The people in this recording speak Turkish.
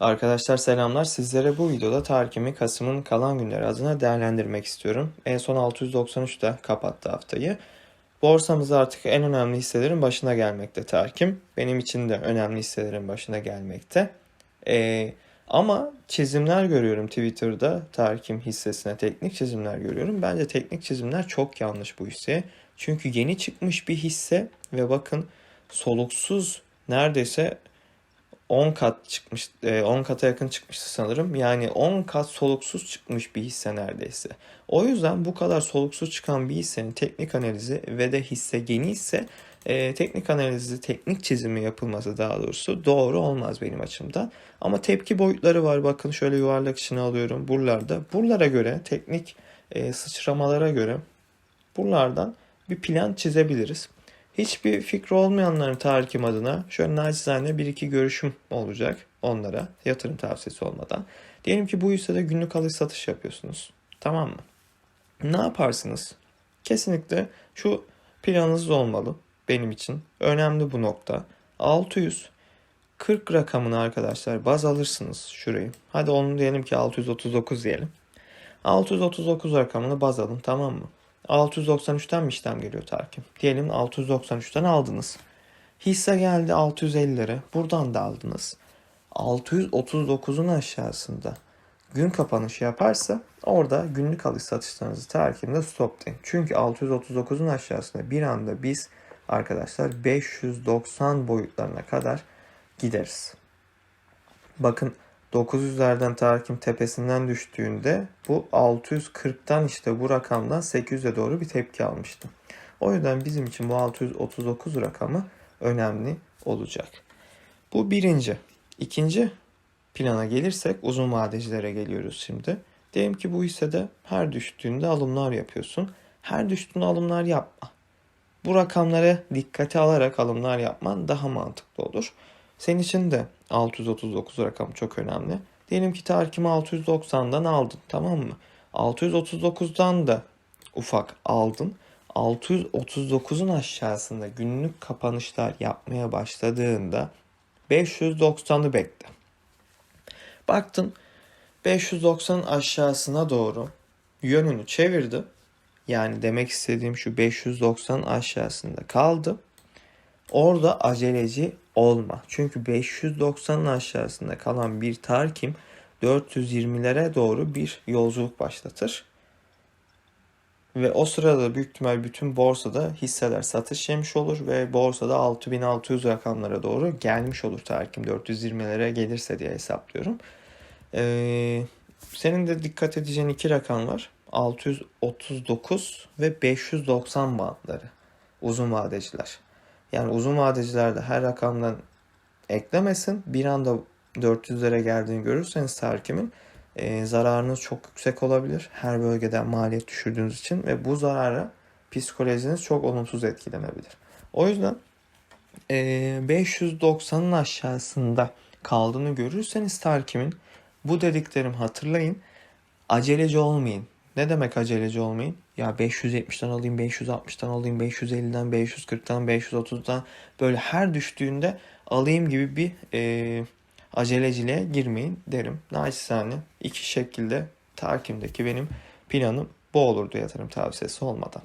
Arkadaşlar selamlar. Sizlere bu videoda Tarkim'i Kasım'ın kalan günleri adına değerlendirmek istiyorum. En son 693'te kapattı haftayı. Borsamızda artık en önemli hisselerin başına gelmekte Tarkim. Benim için de önemli hisselerin başına gelmekte. Ee, ama çizimler görüyorum Twitter'da Tarkim hissesine teknik çizimler görüyorum. Bence teknik çizimler çok yanlış bu hisseye. Çünkü yeni çıkmış bir hisse ve bakın soluksuz neredeyse 10 kat çıkmış, e, 10 kata yakın çıkmıştı sanırım. Yani 10 kat soluksuz çıkmış bir hisse neredeyse. O yüzden bu kadar soluksuz çıkan bir hissenin teknik analizi ve de hisse yeni ise e, teknik analizi, teknik çizimi yapılması daha doğrusu doğru olmaz benim açımdan. Ama tepki boyutları var. Bakın şöyle yuvarlak içine alıyorum. Buralarda. Buralara göre teknik e, sıçramalara göre buralardan bir plan çizebiliriz. Hiçbir fikri olmayanların tarikim adına şöyle naçizane bir iki görüşüm olacak onlara yatırım tavsiyesi olmadan. Diyelim ki bu hissede günlük alış satış yapıyorsunuz. Tamam mı? Ne yaparsınız? Kesinlikle şu planınız olmalı benim için. Önemli bu nokta. 640 rakamını arkadaşlar baz alırsınız şurayı. Hadi onu diyelim ki 639 diyelim. 639 rakamını baz alın tamam mı? 693'ten mi işlem geliyor Tarkim? Diyelim 693'ten aldınız. Hisse geldi 650'lere. Buradan da aldınız. 639'un aşağısında gün kapanışı yaparsa orada günlük alış satışlarınızı takimde stoplayın. Çünkü 639'un aşağısında bir anda biz arkadaşlar 590 boyutlarına kadar gideriz. Bakın 900'lerden Tarkim tepesinden düştüğünde bu 640'tan işte bu rakamdan 800'e doğru bir tepki almıştı. O yüzden bizim için bu 639 rakamı önemli olacak. Bu birinci. İkinci plana gelirsek uzun vadecilere geliyoruz şimdi. Diyelim ki bu hissede her düştüğünde alımlar yapıyorsun. Her düştüğünde alımlar yapma. Bu rakamlara dikkate alarak alımlar yapman daha mantıklı olur. Senin için de 639 rakam çok önemli. Diyelim ki tarkimi 690'dan aldın tamam mı? 639'dan da ufak aldın. 639'un aşağısında günlük kapanışlar yapmaya başladığında 590'ı bekle. Baktın 590'ın aşağısına doğru yönünü çevirdi. Yani demek istediğim şu 590 aşağısında kaldı. Orada aceleci olma. Çünkü 590'ın aşağısında kalan bir tarkim 420'lere doğru bir yolculuk başlatır. Ve o sırada büyük ihtimal bütün borsada hisseler satış yemiş olur ve borsada 6600 rakamlara doğru gelmiş olur tarkim 420'lere gelirse diye hesaplıyorum. Ee, senin de dikkat edeceğin iki rakam var. 639 ve 590 bantları uzun vadeciler. Yani uzun vadecilerde her rakamdan eklemesin. Bir anda 400'lere geldiğini görürseniz tarkimin e, zararınız çok yüksek olabilir. Her bölgeden maliyet düşürdüğünüz için ve bu zarara psikolojiniz çok olumsuz etkilenebilir. O yüzden e, 590'ın aşağısında kaldığını görürseniz tarkimin bu dediklerim hatırlayın. Aceleci olmayın. Ne demek aceleci olmayın? Ya 570'ten alayım, 560'tan alayım, 550'den, 540'tan, 530'dan böyle her düştüğünde alayım gibi bir e, aceleciliğe girmeyin derim. Naçizane iki şekilde takimdeki benim planım bu olurdu yatırım tavsiyesi olmadan.